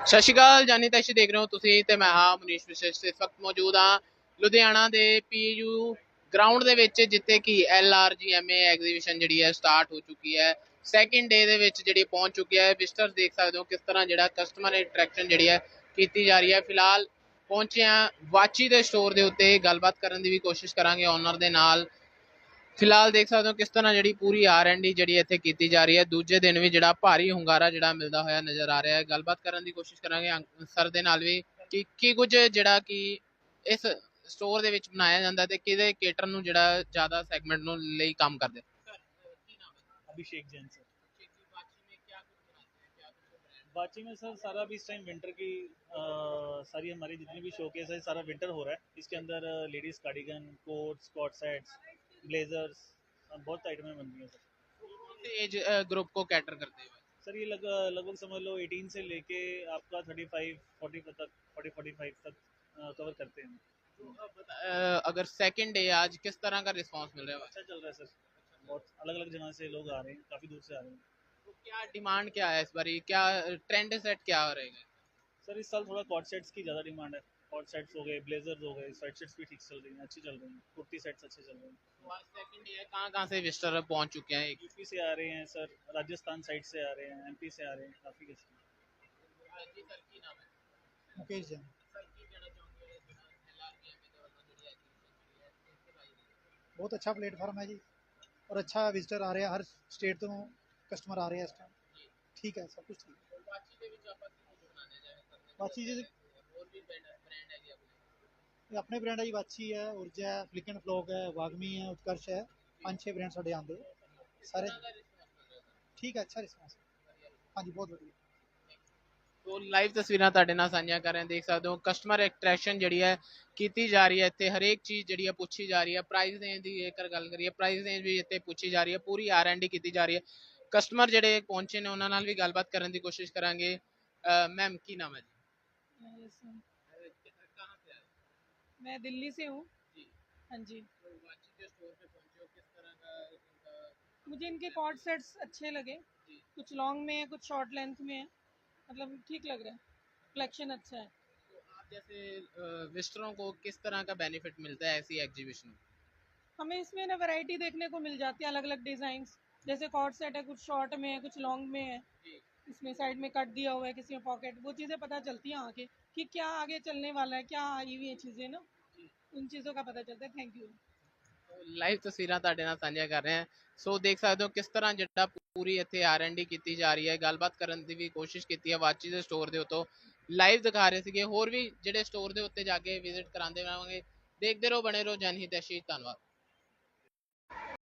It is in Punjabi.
ਸਤਿ ਸ਼੍ਰੀ ਅਕਾਲ, ਜਾਨੀ ਤੈਸ਼ੀ ਦੇਖ ਰਹੇ ਹੋ ਤੁਸੀਂ ਤੇ ਮੈਂ ਹਾਂ ਮਨੀਸ਼ ਵਿਸ਼ੇਸ਼। ਇਸ ਵਕਤ ਮੌਜੂਦ ਹਾਂ ਲੁਧਿਆਣਾ ਦੇ ਪੀਯੂ ਗਰਾਊਂਡ ਦੇ ਵਿੱਚ, ਜਿੱਥੇ ਕਿ ਐਲਆਰਜੀਐਮਏ ਐਗਜ਼ੀਬਿਸ਼ਨ ਜਿਹੜੀ ਹੈ ਸਟਾਰਟ ਹੋ ਚੁੱਕੀ ਹੈ। ਸੈਕਿੰਡ ਡੇ ਦੇ ਵਿੱਚ ਜਿਹੜੀ ਪਹੁੰਚ ਚੁੱਕੀ ਹੈ। ਵਿਜ਼ਟਰਸ ਦੇਖ ਸਕਦੇ ਹੋ ਕਿਸ ਤਰ੍ਹਾਂ ਜਿਹੜਾ ਕਸਟਮਰ ਇੰਟਰੈਕਸ਼ਨ ਜਿਹੜੀ ਹੈ ਕੀਤੀ ਜਾ ਰਹੀ ਹੈ। ਫਿਲਹਾਲ ਪਹੁੰਚੇ ਹਾਂ ਵਾਚੀ ਦੇ ਸਟੋਰ ਦੇ ਉੱਤੇ। ਗੱਲਬਾਤ ਕਰਨ ਦੀ ਵੀ ਕੋਸ਼ਿਸ਼ ਕਰਾਂਗੇ ਓਨਰ ਦੇ ਨਾਲ। ਫਿਲਹਾਲ ਦੇਖ ਸਕਦੇ ਹੋ ਕਿਸ ਤਰ੍ਹਾਂ ਜਿਹੜੀ ਪੂਰੀ ਆਰ ਐਂਡ ਡੀ ਜਿਹੜੀ ਇੱਥੇ ਕੀਤੀ ਜਾ ਰਹੀ ਹੈ ਦੂਜੇ ਦਿਨ ਵੀ ਜਿਹੜਾ ਭਾਰੀ ਹੁੰਗਾਰਾ ਜਿਹੜਾ ਮਿਲਦਾ ਹੋਇਆ ਨਜ਼ਰ ਆ ਰਿਹਾ ਹੈ ਗੱਲਬਾਤ ਕਰਨ ਦੀ ਕੋਸ਼ਿਸ਼ ਕਰਾਂਗੇ ਸਰ ਦੇ ਨਾਲ ਵੀ ਕਿ ਕੀ ਕੁਝ ਜਿਹੜਾ ਕਿ ਇਸ ਸਟੋਰ ਦੇ ਵਿੱਚ ਬਣਾਇਆ ਜਾਂਦਾ ਤੇ ਕਿਹਦੇ ਕੇਟਰ ਨੂੰ ਜਿਹੜਾ ਜ਼ਿਆਦਾ ਸੈਗਮੈਂਟ ਨੂੰ ਲਈ ਕੰਮ ਕਰਦੇ अभिषेक जैन सर बाची में सर सारा भी इस टाइम विंटर की अ, सारी हमारी जितनी भी शोकेस है सारा विंटर हो रहा है इसके अंदर ladies cardigan coats coat sets blazers बहुत आइटमें बन रही हैं सर एज ग्रुप को कैटर करते हुए सर ये लग लगभग समझ लो 18 से लेके आपका 35 40 तक 40 45 तक कवर करते हैं। अ, अगर सेकंड डे आज किस तरह का रिस्पांस मिल रहा है? अच्छा चल रहा है सर। बहुत अलग अलग जगह से लोग आ रहे हैं काफ़ी दूर से आ रहे हैं। तो क्या डिमांड क्या है इस बार? क्या ट्रेंड सेट क्या रहेगा? सर इस साल थोड़ा कॉट सेट्स की ज़्यादा डिमांड है। हॉट सेट्स हो गए ब्लेजर्स हो गए स्वेटशर्ट्स भी ठीक चल रही हैं अच्छी चल रही हैं कुर्ती सेट्स अच्छे चल रहे हैं। सेकंड ईयर कहाँ कहाँ से विस्टर पहुँच चुके हैं यूपी से आ रहे हैं सर राजस्थान साइड से आ रहे हैं एमपी से आ रहे हैं काफ़ी किस्म मुकेश जैन। बहुत अच्छा प्लेटफॉर्म है जी और अच्छा विजिटर आ रहे हैं हर स्टेट तो कस्टमर आ रहे हैं इस टाइम ठीक है सब कुछ ठीक है। बाकी चीज़ें ਆਪਣੇ ਬ੍ਰਾਂਡ ਹੈ ਜੀ ਵਾਚੀ ਹੈ ਉਰਜਾ ਹੈ ਫਲਿਕਨ ਫਲੋਕ ਹੈ ਵਾਗਮੀ ਹੈ ਉਤਕਰਸ਼ ਹੈ। ਪੰਜ ਛੇ ਬ੍ਰਾਂਡ ਸਾਡੇ ਆਉਂਦੇ। ਸਾਰੇ ਠੀਕ ਹੈ ਅੱਛਾ ਰਿਸਪਾਂਸ ਹਾਂਜੀ ਬਹੁਤ ਵਧੀਆ। ਤੋ ਲਾਈਵ ਤਸਵੀਰਾਂ ਤੁਹਾਡੇ ਨਾਲ ਸਾਂਝੀਆਂ ਕਰ ਰਹੇ ਹਾਂ ਦੇਖ ਸਕਦੇ ਹੋ ਕਸਟਮਰ ਐਟਰੈਕਸ਼ਨ ਜਿਹੜੀ ਹੈ ਕੀਤੀ ਜਾ ਰਹੀ ਹੈ ਇੱਥੇ ਹਰੇਕ ਚੀਜ਼ ਜਿਹੜੀ ਹੈ ਪੁੱਛੀ ਜਾ ਰਹੀ ਹੈ ਪ੍ਰਾਈਸ ਰੇਂਜ ਦੀ ਜੇਕਰ ਗੱਲ ਕਰੀਏ ਪ੍ਰਾਈਸ ਰੇਂਜ ਵੀ ਇੱਥੇ ਪੁੱਛੀ ਜਾ ਰਹੀ ਹੈ ਪੂਰੀ ਆਰ ਐਂਡ ਡੀ ਕੀਤੀ ਜਾ ਰਹੀ ਹੈ। ਕਸਟਮਰ ਜਿਹੜੇ ਪਹੁੰਚੇ ਨੇ ਉਹਨਾਂ ਨਾਲ ਵੀ ਗੱਲਬਾਤ ਕਰਨ ਦੀ ਕੋਸ਼ਿਸ਼ ਕਰਾਂਗੇ। ਮੈਮ ਕੀ ਨਾਮ ਹੈ ਜੀ. मैं दिल्ली से हूँ। हाँ जी। इनका मुझे इनके कॉर्ड सेट्स अच्छे लगे। कुछ लॉन्ग में है कुछ शॉर्ट लेंथ में है। मतलब ठीक लग रहा है। कलेक्शन अच्छा है। तो आप जैसे विजिटरों को किस तरह का बेनिफिट मिलता है ऐसी एग्जीबिशन में? हमें इसमें ना वैरायटी देखने को मिल जाती है अलग अलग डिज़ाइन जैसे कॉर्ड सेट है कुछ शॉर्ट में है कुछ लॉन्ग में है। जी। इसमें साइड में कट दिया हुआ है किसी में पॉकेट वो चीज़ें पता चलती हैं आगे कि क्या आगे चलने वाला है क्या आई हुई है चीज़ें ना उन चीज़ों का पता चलता है थैंक यू ਲਾਈਵ ਤਸਵੀਰਾਂ ਤੁਹਾਡੇ ਨਾਲ ਸਾਂਝੀਆਂ ਕਰ ਰਹੇ ਹਾਂ ਸੋ ਦੇਖ ਸਕਦੇ ਹੋ ਕਿਸ ਤਰ੍ਹਾਂ ਜਿਹੜਾ ਪੂਰੀ ਇੱਥੇ ਆਰ ਐਂਡ ਡੀ ਕੀਤੀ ਜਾ ਰਹੀ ਹੈ ਗੱਲਬਾਤ ਕਰਨ ਦੀ ਵੀ ਕੋਸ਼ਿਸ਼ ਕੀਤੀ ਹੈ ਵਾਚੀ ਦੇ ਸਟੋਰ ਦੇ ਉੱਤੋਂ ਲਾਈਵ ਦਿਖਾ ਰਹੇ ਸੀਗੇ ਹੋਰ ਵੀ ਜਿਹੜੇ ਸਟੋਰ ਦੇ ਉੱਤੇ ਜਾ ਕੇ ਵਿਜ਼ਿਟ ਕਰਾਉਂਦੇ ਰਹਾਂਗੇ ਦੇਖਦੇ ਰਹੋ ਬਣੇ ਰਹੋ ਜਨਹਿਤ ਧੰਨਵਾਦ